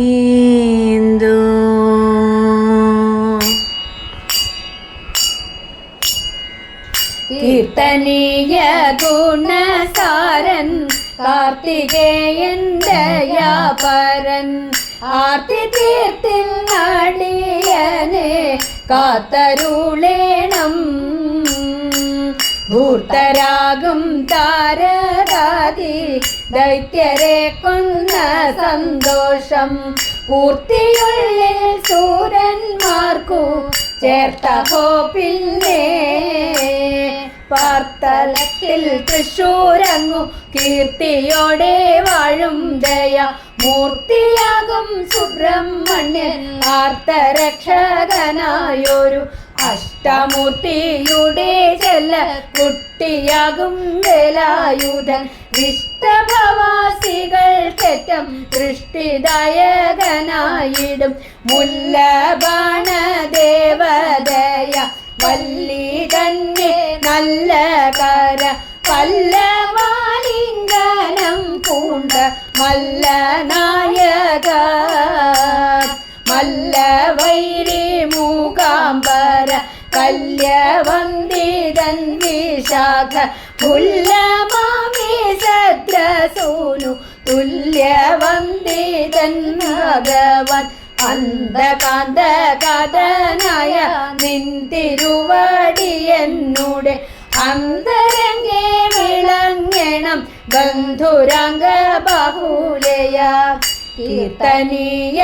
പൂന്നീന്തു കീർത്തനീയ ഗുണസാരൻ കാർത്തികേയൻ ദയാപരൻ ആർത്തി തീർത്തിൽ നടിയനെ കാത്തരുളേണം. ഭൂർത്തരാകും താരരാതി ദൈത്യരെ കൊന്ന സന്തോഷം. പൂർത്തിയുള്ളിൽ സൂരന്മാർക്കു ചേർത്ത പിന്നെ പാർത്തലത്തിൽ തൃശൂരങ്ങു കീർത്തിയോടെ വാഴും ജയ മൂർത്തിയാകും സുബ്രഹ്മണ്യൻ ആർത്തരക്ഷകനായൊരു അഷ്ടമൂർത്തിയുടെ ചെല്ല കുട്ടിയാകും വേലായുധൻ. ഇഷ്ടഭവാസികൾക്കേറ്റം ദൃഷ്ടിദായകനായിടും. മുല്ലബാണ ദേവദയ വല്ലി തന്നെ നല്ല കര. പല്ലവാലിംഗനം പൂണ്ട മല്ലനായക കല്യവന്ദിതൻ വിശാഖ പുല്ലമാമി സദ്രസൂനു തുല്യവന്ദിതൻ ഭഗവൻ അന്ധകാന്ത കഥനായ നിന്തിരുവടിയെന്നുടെ അന്തരംഗേ വിളങ്ങണം ബന്ധുരംഗ ബാഹുലയ കീർത്തനീയ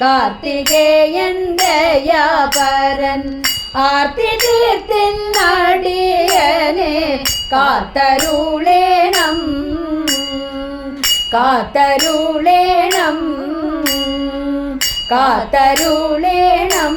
കാർത്തികേയൻ ദയാപരൻ ആർത്തി തീർത്തിൻ നടിയനെ കാത്തരുളേണം കാത്തരുളേണം കാത്തരുളേണം.